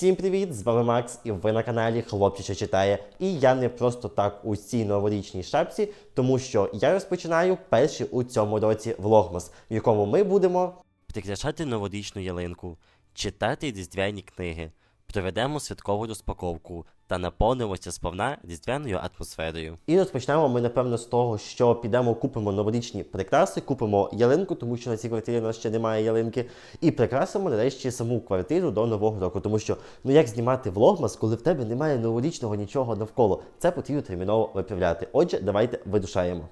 Всім привіт! З вами Макс, і ви на каналі Хлопчича читає. І я не просто так у цій новорічній шапці, тому що я розпочинаю перший у цьому році влогмас, в якому ми будемо прикрашати новорічну ялинку, читати різдвяні книги, проведемо святкову розпаковку та наповнимося сповна різдвяною атмосферою. І розпочнемо ми, напевно, з того, що підемо купимо новорічні прикраси, купимо ялинку, тому що на цій квартирі у нас ще немає ялинки, і прикрасимо нарешті саму квартиру до нового року. Тому що ну як знімати влогмас, коли в тебе немає новорічного нічого навколо, це потрібно терміново виправляти. Отже, давайте видушаємо.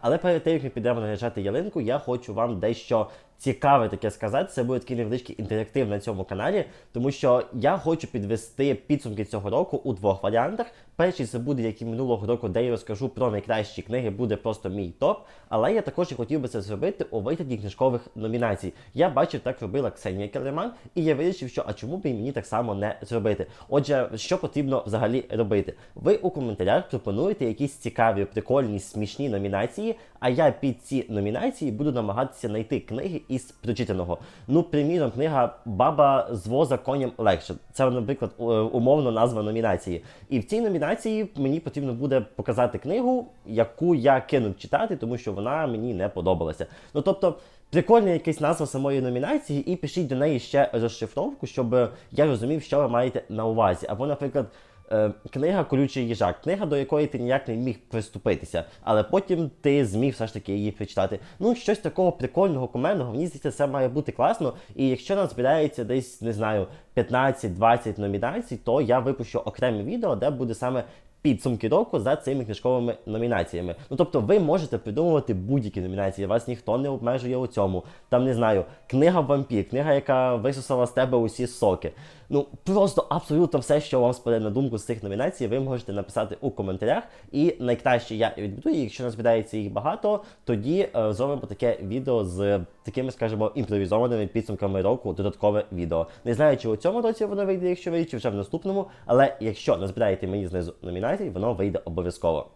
Але перед тим, як ми підемо наряджати ялинку, я хочу вам дещо цікаве таке сказати. Це буде такий невеличкий інтерактив на цьому каналі, тому що я хочу підвести підсумки цього року у двох варіантах. Перший це буде, як і минулого року, де я розкажу про найкращі книги, буде просто мій топ. Але я також хотів би це зробити у вигляді книжкових номінацій. Я бачив, так робила Ксенія Келеман, і я вирішив, що а чому б і мені так само не зробити. Отже, що потрібно взагалі робити? Ви у коментарях пропонуєте якісь цікаві, прикольні, смішні номінації, а я під ці номінації буду намагатися знайти книги із прочитаного. Ну, приміром, книга Баба з воза коням легше. Це, наприклад, умовно назва номінації. І в цій номінації мені потрібно буде показати книгу, яку я кинув читати, тому що вона мені не подобалася. Ну тобто. Прикольна якась назва самої номінації, і пишіть до неї ще розшифровку, щоб я розумів, що ви маєте на увазі. Або, наприклад, книга Колючий їжак, книга, до якої ти ніяк не міг приступитися, але потім ти зміг все ж таки її прочитати. Ну, щось такого прикольного, кумедного, мені здається, це має бути класно. І якщо нас збирається десь, не знаю, 15-20 номінацій, то я випущу окреме відео, де буде саме підсумки року за цими книжковими номінаціями. Ну тобто ви можете придумувати будь-які номінації, вас ніхто не обмежує у цьому. Там не знаю, книга вампір, книга, яка висосала з тебе усі соки. Ну просто абсолютно все, що вам спаде на думку з цих номінацій, ви можете написати у коментарях. І найкраще я відбуду. І якщо назбирається їх багато, тоді е, зробимо таке відео з такими, скажімо, імпровізованими підсумками року, додаткове відео. Не знаю, чи у цьому році воно вийде, якщо вийде, чи вже в наступному. Але якщо назбираєте мені знизу номінацій, воно вийде обов'язково.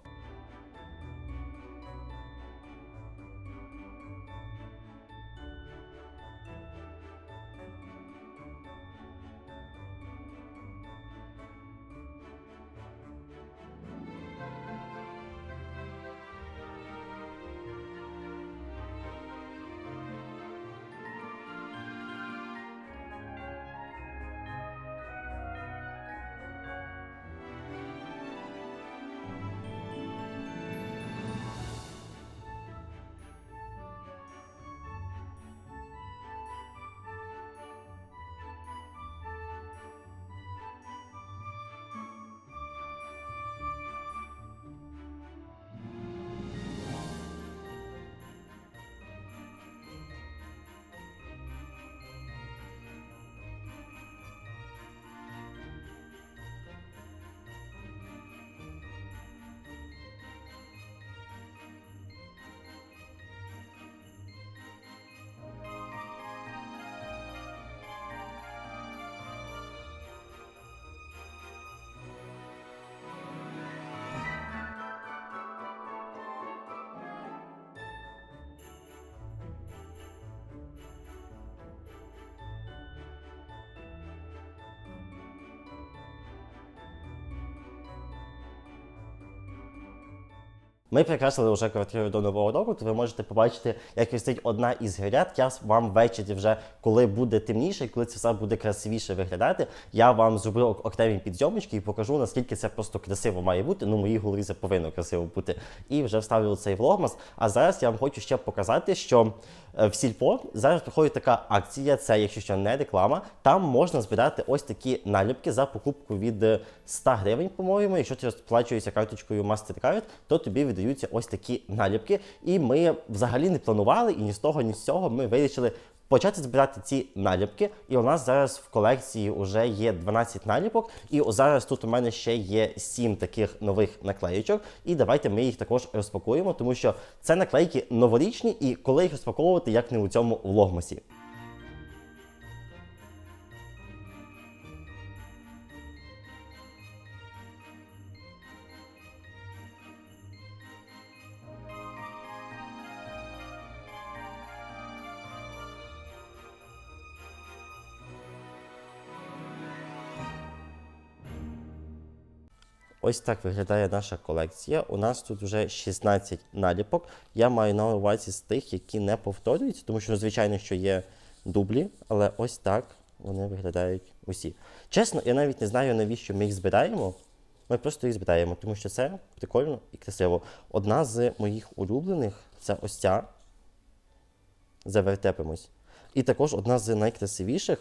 Ми прикрасили вже квартиру до нового року, то ви можете побачити, як висить одна із гряд. Я вам ввечері вже, коли буде темніше, коли це все буде красивіше виглядати, я вам зроблю окремі підзйомочки і покажу, наскільки це просто красиво має бути. Ну, моїй голові це повинно красиво бути. І вже вставлю цей влогмас. А зараз я вам хочу ще показати, що е, в Сільпо зараз проходить така акція. Це, якщо що не реклама, там можна збирати ось такі наліпки за покупку від е, 100 гривень, по-моєму. Якщо ти розплачуєшся карточкою MasterCard, то тобі видаються ось такі наліпки. І ми взагалі не планували, і ні з того, ні з цього ми вирішили. Почати збирати ці наліпки, і у нас зараз в колекції вже є 12 наліпок. І зараз тут у мене ще є 7 таких нових наклеїчок. І давайте ми їх також розпакуємо, тому що це наклейки новорічні, і коли їх розпаковувати, як не у цьому влогмасі. Ось так виглядає наша колекція. У нас тут вже 16 наліпок. Я маю на увазі з тих, які не повторюються, тому що, звичайно, що є дублі, але ось так вони виглядають усі. Чесно, я навіть не знаю, навіщо ми їх збираємо. Ми просто їх збираємо, тому що це прикольно і красиво. Одна з моїх улюблених це ось ця. Завертепимось. І також одна з найкрасивіших.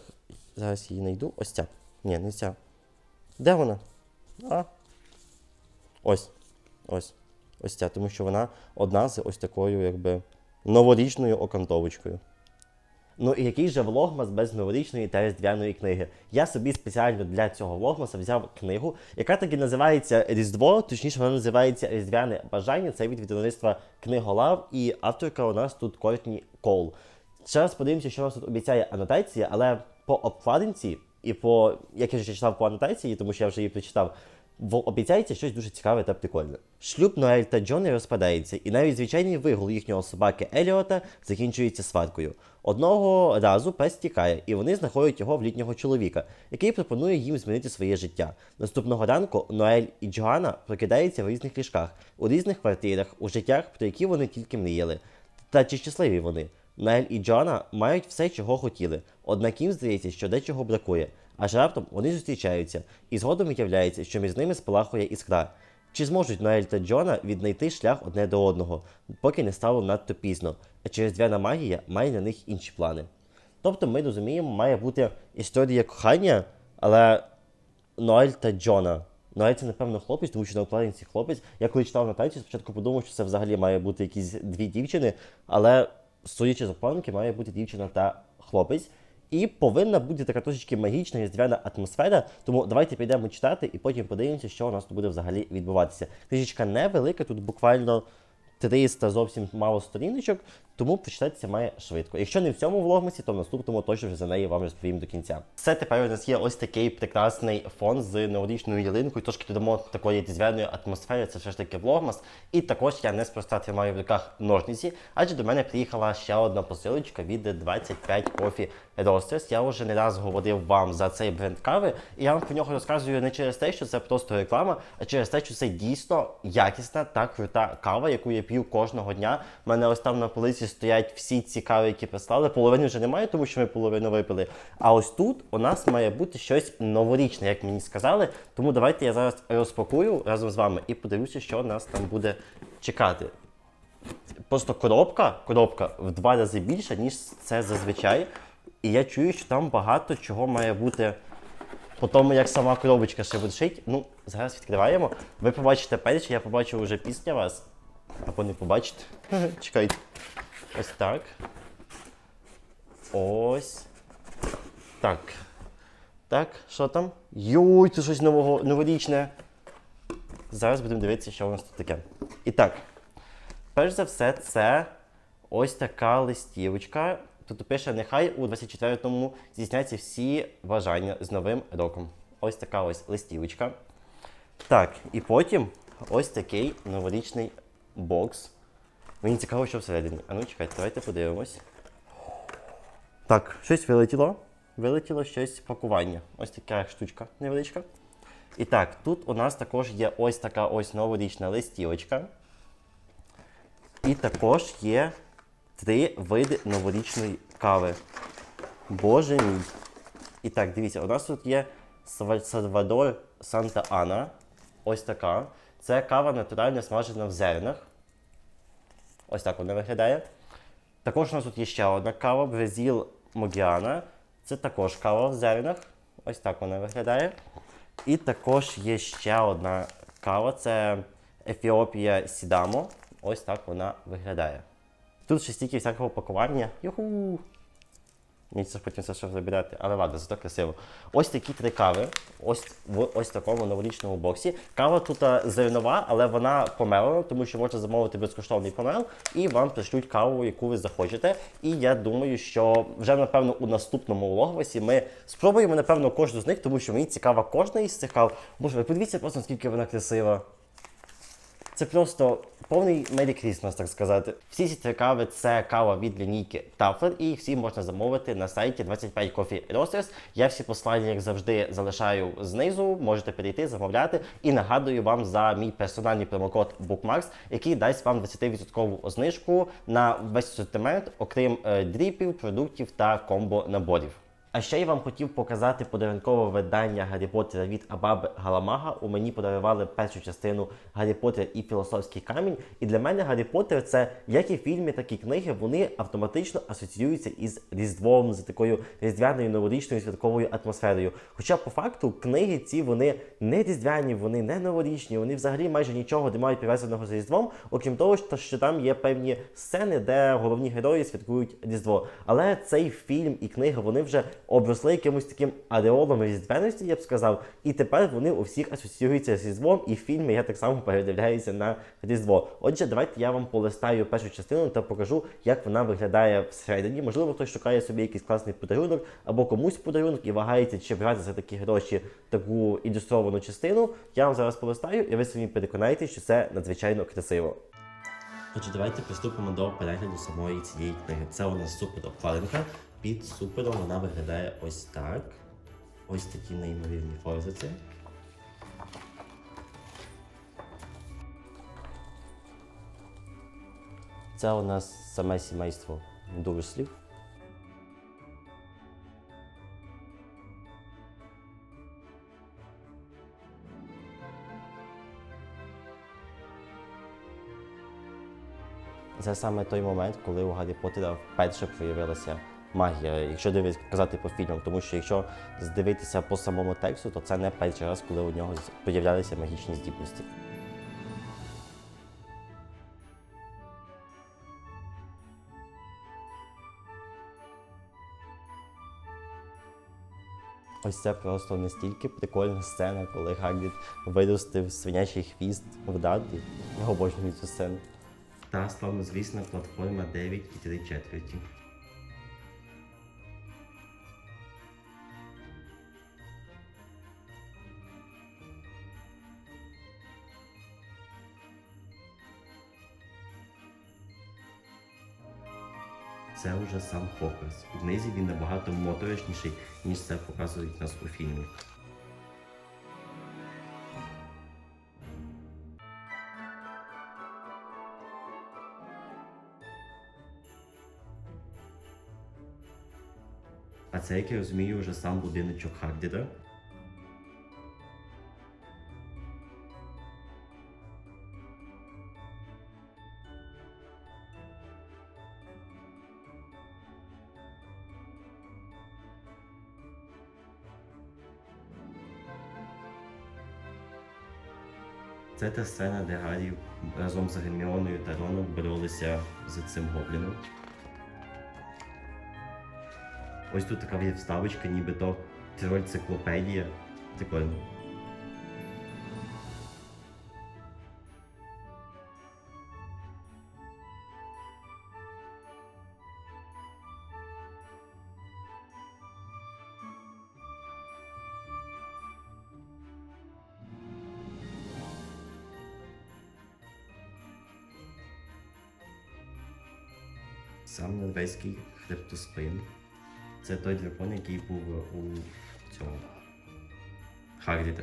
Зараз її знайду. Ось ця. Ні, не ця. Де вона? А, Ось. Ось. Ось ця, тому що вона одна з ось такою, якби, новорічною окантовочкою. Ну і який же влогмас без новорічної та різдвяної книги? Я собі спеціально для цього влогмаса взяв книгу, яка таки називається Різдво, точніше, вона називається Різдвяне бажання. Це від видавництва Книголав, і авторка у нас тут Кортні Кол. Зараз подивимося, що у нас тут обіцяє анотація, але по обкладинці і по як я вже читав по анотації, тому що я вже її прочитав. Обіцяється щось дуже цікаве та прикольне. Шлюб Ноель та Джони розпадається, і навіть звичайний вигул їхнього собаки Еліота закінчується сваркою. Одного разу пес тікає, і вони знаходять його в літнього чоловіка, який пропонує їм змінити своє життя. Наступного ранку Ноель і Джоанна прокидаються в різних ліжках, у різних квартирах, у життях, про які вони тільки мріяли. Та чи щасливі вони? Наель і Джоанна мають все, чого хотіли, однак їм здається, що дечого бракує. Аж раптом вони зустрічаються, і згодом виявляється, що між ними спалахує іскра. Чи зможуть Ноель та Джона віднайти шлях одне до одного, поки не стало надто пізно, а через двяна магія має на них інші плани. Тобто ми розуміємо, має бути історія кохання, але Ноель та Джона. Ноель це, напевно, хлопець, тому що на обкладинці хлопець. Я коли читав на танці, спочатку подумав, що це взагалі має бути якісь дві дівчини, але судячи з обкладинки, має бути дівчина та хлопець. І повинна бути така трошечки магічна різдвяна атмосфера. Тому давайте підемо читати і потім подивимося, що у нас тут буде взагалі відбуватися. Книжечка невелика, тут буквально 300 зовсім мало сторіночок, тому почитатися має швидко. Якщо не в цьому влогмасі, то в наступному точно вже за неї вам розповім до кінця. Все тепер у нас є ось такий прекрасний фон з новорічною ялинкою. Трошки додамо такої різдвяної атмосфери. Це все ж таки влогмас. І також я неспроста тримаю в руках ножниці, адже до мене приїхала ще одна посилочка від 25 Coffee Roasters. Я вже не раз говорив вам за цей бренд кави, і я вам про нього розказую не через те, що це просто реклама, а через те, що це дійсно якісна та крута кава, яку я п'ю кожного дня. У мене ось там на полиці стоять всі ці кави, які прислали. Половини вже немає, тому що ми половину випили. А ось тут у нас має бути щось новорічне, як мені сказали. Тому давайте я зараз розпакую разом з вами і подивлюся, що нас там буде чекати. Просто коробка, коробка в два рази більша, ніж це зазвичай. І я чую, що там багато чого має бути по тому, як сама коробочка ще шить. Ну, зараз відкриваємо. Ви побачите перше, я побачу вже після вас. Або не побачите. Чекайте. Ось так. Ось. Так. Так, що там? Йой, це щось нового, новорічне. Зараз будемо дивитися, що у нас тут таке. І так, перш за все, це ось така листівочка. Тут пише, нехай у 24-му здійсняться всі бажання з Новим роком. Ось така ось листівочка. Так, і потім ось такий новорічний бокс. Мені цікаво, що всередині. А ну чекайте, давайте подивимось. Так, щось вилетіло. Вилетіло щось пакування. Ось така штучка невеличка. І так, тут у нас також є ось така ось новорічна листівочка. І також є три види новорічної кави. Боже мій. І так, дивіться, у нас тут є Сальвадор Санта Ана. Ось така. Це кава натурально смажена в зернах. Ось так вона виглядає. Також у нас тут є ще одна кава Бразіл Могіана. Це також кава в зернах. Ось так вона виглядає. І також є ще одна кава це Ефіопія Сідамо. Ось так вона виглядає. Тут ще стільки всякого пакування. Юху! Ж потім все ще забирати, але ладно, зато красиво. Ось такі три кави. Ось в ось такому новорічному боксі. Кава тут зернова, але вона помелена, тому що можна замовити безкоштовний помел, і вам пришлють каву, яку ви захочете. І я думаю, що вже напевно у наступному влогвасі ми спробуємо напевно кожну з них, тому що мені цікава кожна із цих кав. Боже, ви подивіться просто наскільки вона красива. Це просто повний Merry Christmas, так сказати. Всі ці три кави це кава від лінійки Tafel, і всі можна замовити на сайті 25 Coffee Roasters. Я всі послання, як завжди, залишаю знизу. Можете перейти, замовляти. І нагадую вам за мій персональний промокод Bookmarks, який дасть вам 20% знижку на весь асортимент, окрім е, дріпів, продуктів та комбо наборів. А ще я вам хотів показати подарункове видання Гаррі Поттера від Абаби Галамага. У мені подарували першу частину Гаррі Поттер і Філософський камінь. І для мене Гаррі Поттер це як і фільми, так і книги, вони автоматично асоціюються із Різдвом, з такою різдвяною новорічною святковою атмосферою. Хоча по факту книги ці вони не різдвяні, вони не новорічні, вони взагалі майже нічого не мають пов'язаного з Різдвом, окрім того, що там є певні сцени, де головні герої святкують Різдво. Але цей фільм і книга вони вже обросли якимось таким ареолом різдвяності, я б сказав. І тепер вони у всіх асоціюються з Різдвом, і в фільмі я так само передивляюся на Різдво. Отже, давайте я вам полистаю першу частину та покажу, як вона виглядає всередині. Можливо, хтось шукає собі якийсь класний подарунок або комусь подарунок і вагається, чи брати за такі гроші таку ілюстровану частину. Я вам зараз полистаю, і ви самі переконаєтесь, що це надзвичайно красиво. Отже, давайте приступимо до перегляду самої цієї книги. Це у нас супер обкладинка. Під супером вона виглядає ось так. Ось такі неймовірні форзиці. Це у нас саме сімейство дурслів. Це саме той момент, коли у Гаррі Поттера вперше проявилася магія, якщо дивитися казати по фільмам, тому що якщо здивитися по самому тексту, то це не перший раз, коли у нього з- появлялися магічні здібності. Ось це просто настільки прикольна сцена, коли Хагрід виростив свинячий хвіст в Дарді. Я обожнюю цю сцену. Та славнозвісна платформа 9 і 3 четверті. Це вже сам. У книзі він набагато моторошніший, ніж це показують нас у фільмі. А це, як я розумію, вже сам будиночок Хагдіда. Це та сцена, де Гаррі разом з Герміоною та Роном боролися з цим гобліном. Ось тут така є вставочка, нібито троль циклопедія. Прикольно. Сам норвезький хребтоспин. Це той дракон, який був у цьому Хагріда.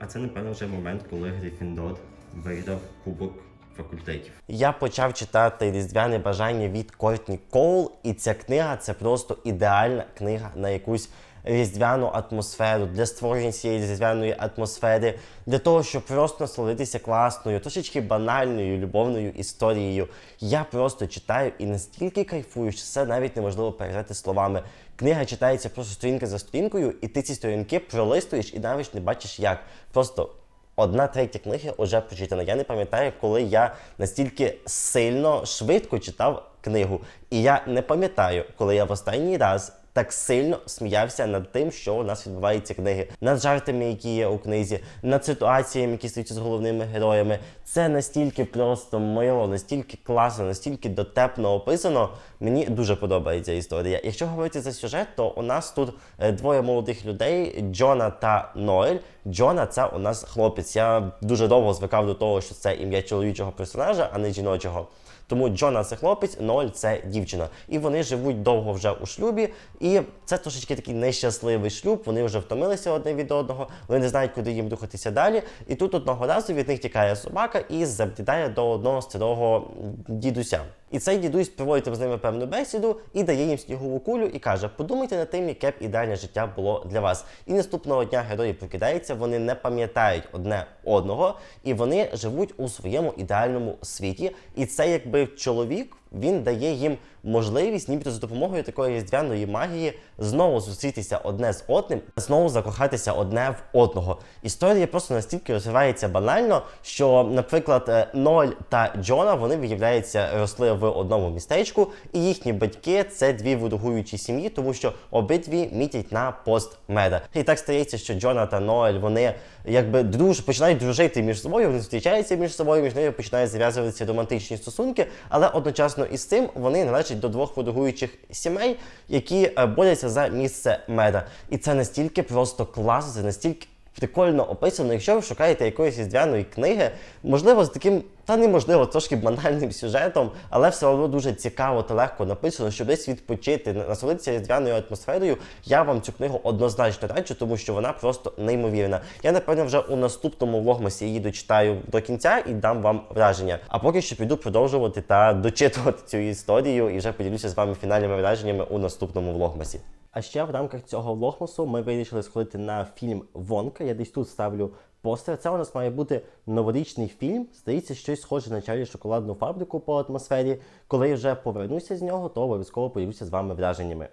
А це, напевно, вже момент, коли Грифіндор виграв кубок факультетів. Я почав читати Різдвяне бажання від Кортні Коул, і ця книга це просто ідеальна книга на якусь різдвяну атмосферу, для створення цієї різдвяної атмосфери, для того, щоб просто насолодитися класною, трошечки банальною любовною історією. Я просто читаю і настільки кайфую, що це навіть неможливо передати словами. Книга читається просто сторінка за сторінкою, і ти ці сторінки пролистуєш і навіть не бачиш як. Просто одна третя книги вже прочитана. Я не пам'ятаю, коли я настільки сильно швидко читав книгу. І я не пам'ятаю, коли я в останній раз. Так сильно сміявся над тим, що у нас відбувається книги, над жартами, які є у книзі, над ситуаціями, які стаються з головними героями. Це настільки просто мило, настільки класно, настільки дотепно описано. Мені дуже подобається історія. Якщо говорити за сюжет, то у нас тут е, двоє молодих людей: Джона та Ноель. Джона це у нас хлопець. Я дуже довго звикав до того, що це ім'я чоловічого персонажа, а не жіночого. Тому Джона це хлопець, Ноль це дівчина. І вони живуть довго вже у шлюбі. І це трошечки такий нещасливий шлюб. Вони вже втомилися одне від одного, вони не знають, куди їм рухатися далі. І тут одного разу від них тікає собака і заблідає до одного старого дідуся. І цей дідусь проводить з ними певну бесіду і дає їм снігову кулю і каже: подумайте над тим, яке б ідеальне життя було для вас. І наступного дня герої прокидаються, вони не пам'ятають одне одного, і вони живуть у своєму ідеальному світі. І це якби чоловік. Він дає їм можливість, нібито за допомогою такої різдвяної магії, знову зустрітися одне з одним, знову закохатися одне в одного. Історія просто настільки розвивається банально, що, наприклад, е, Ноль та Джона вони виявляється росли в одному містечку, і їхні батьки це дві ворогуючі сім'ї, тому що обидві мітять на пост меда. І так стається, що Джона та Ноель вони якби друж починають дружити між собою, вони зустрічаються між собою, між ними починають зав'язуватися романтичні стосунки, але одночасно із цим вони належать до двох водогуючих сімей, які е, борються за місце меда. І це настільки просто класно, це настільки. Прикольно описано, якщо ви шукаєте якоїсь різдвяної книги, можливо, з таким, та неможливо, трошки банальним сюжетом, але все одно дуже цікаво та легко написано, щоб десь відпочити, насолитися різдвяною атмосферою. Я вам цю книгу однозначно раджу, тому що вона просто неймовірна. Я напевно вже у наступному влогмасі її дочитаю до кінця і дам вам враження. А поки що піду продовжувати та дочитувати цю історію і вже поділюся з вами фінальними враженнями у наступному влогмасі. А ще в рамках цього влогмасу ми вирішили сходити на фільм Вонка. Я десь тут ставлю постер. Це у нас має бути новорічний фільм. Здається, щось схоже на чарі шоколадну фабрику по атмосфері. Коли я вже повернуся з нього, то обов'язково поділюся з вами враженнями.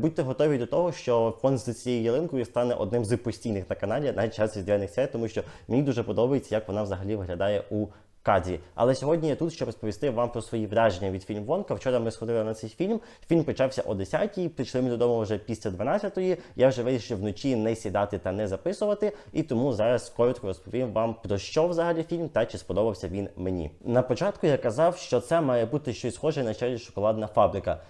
Будьте готові до того, що фон з цією ялинкою стане одним з постійних на каналі на час різдвяних свят, тому що мені дуже подобається, як вона взагалі виглядає у кадрі. Але сьогодні я тут, щоб розповісти вам про свої враження від фільму Вонка. Вчора ми сходили на цей фільм. Фільм почався о 10-й, прийшли ми додому вже після 12-ї. Я вже вирішив вночі не сідати та не записувати, і тому зараз коротко розповім вам про що взагалі фільм та чи сподобався він мені. На початку я казав, що це має бути щось схоже на чарі шоколадна фабрика.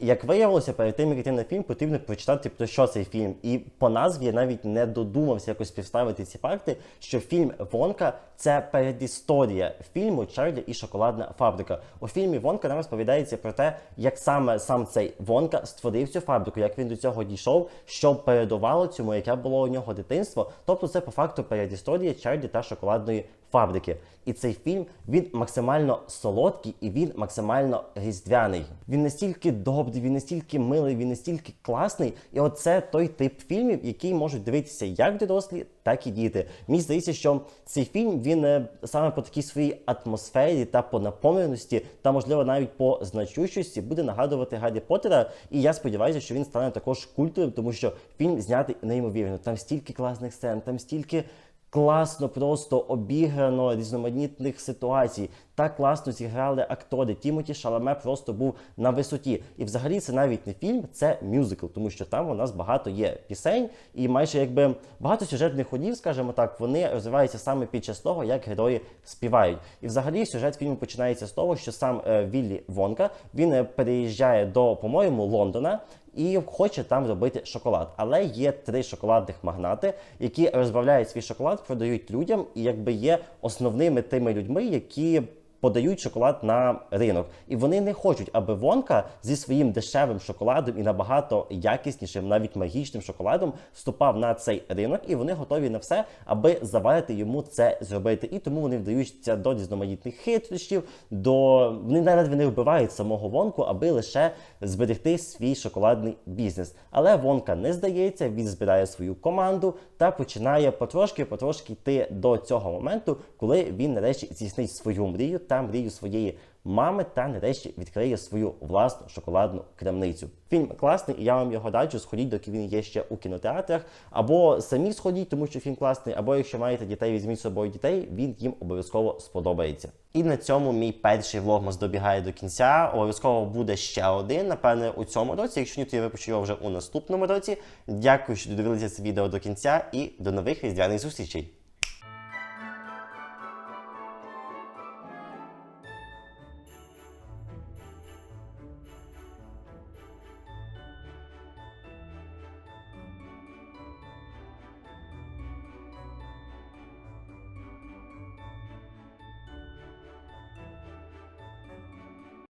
Як виявилося, перед тим як йти на фільм, потрібно прочитати про що цей фільм. І по назві я навіть не додумався якось співставити ці факти, що фільм Вонка це передісторія фільму Чарлі і Шоколадна фабрика. У фільмі Вонка нам розповідається про те, як саме сам цей Вонка створив цю фабрику, як він до цього дійшов, що передувало цьому, яке було у нього дитинство. Тобто, це по факту передісторія Чарлі та шоколадної фабрики. І цей фільм він максимально солодкий і він максимально різдвяний. Він настільки добрий, він настільки милий, він настільки класний. І оце той тип фільмів, який можуть дивитися як дорослі, так і діти. Мені здається, що цей фільм він е, саме по такій своїй атмосфері та по наповненості, та можливо навіть по значущості буде нагадувати Гаррі Поттера. І я сподіваюся, що він стане також культовим, тому що фільм знятий неймовірно. Там стільки класних сцен, там стільки класно просто обіграно різноманітних ситуацій. Так класно зіграли актори. Тімоті Шаламе просто був на висоті. І взагалі це навіть не фільм, це мюзикл, тому що там у нас багато є пісень, і майже якби багато сюжетних ходів, скажімо так, вони розвиваються саме під час того, як герої співають. І взагалі сюжет фільму починається з того, що сам е, Віллі Вонка він е, переїжджає до, по-моєму, Лондона і хоче там робити шоколад. Але є три шоколадних магнати, які розбавляють свій шоколад, продають людям і якби є основними тими людьми, які. Подають шоколад на ринок, і вони не хочуть, аби Вонка зі своїм дешевим шоколадом і набагато якіснішим, навіть магічним шоколадом вступав на цей ринок, і вони готові на все, аби завадити йому це зробити. І тому вони вдаються до різноманітних хитрощів, до вони навіть не вбивають самого Вонку, аби лише зберегти свій шоколадний бізнес. Але Вонка не здається, він збирає свою команду та починає потрошки-потрошки йти до цього моменту, коли він нарешті здійснить свою мрію та мрію своєї мами та нарешті відкриє свою власну шоколадну крамницю. Фільм класний, і я вам його раджу. Сходіть, доки він є ще у кінотеатрах, або самі сходіть, тому що фільм класний, або якщо маєте дітей, візьміть з собою дітей, він їм обов'язково сподобається. І на цьому мій перший влогмас добігає до кінця. Обов'язково буде ще один, напевне, у цьому році. Якщо ні, то я випущу його вже у наступному році. Дякую, що додивилися це відео до кінця, і до нових різдвяних зустрічей.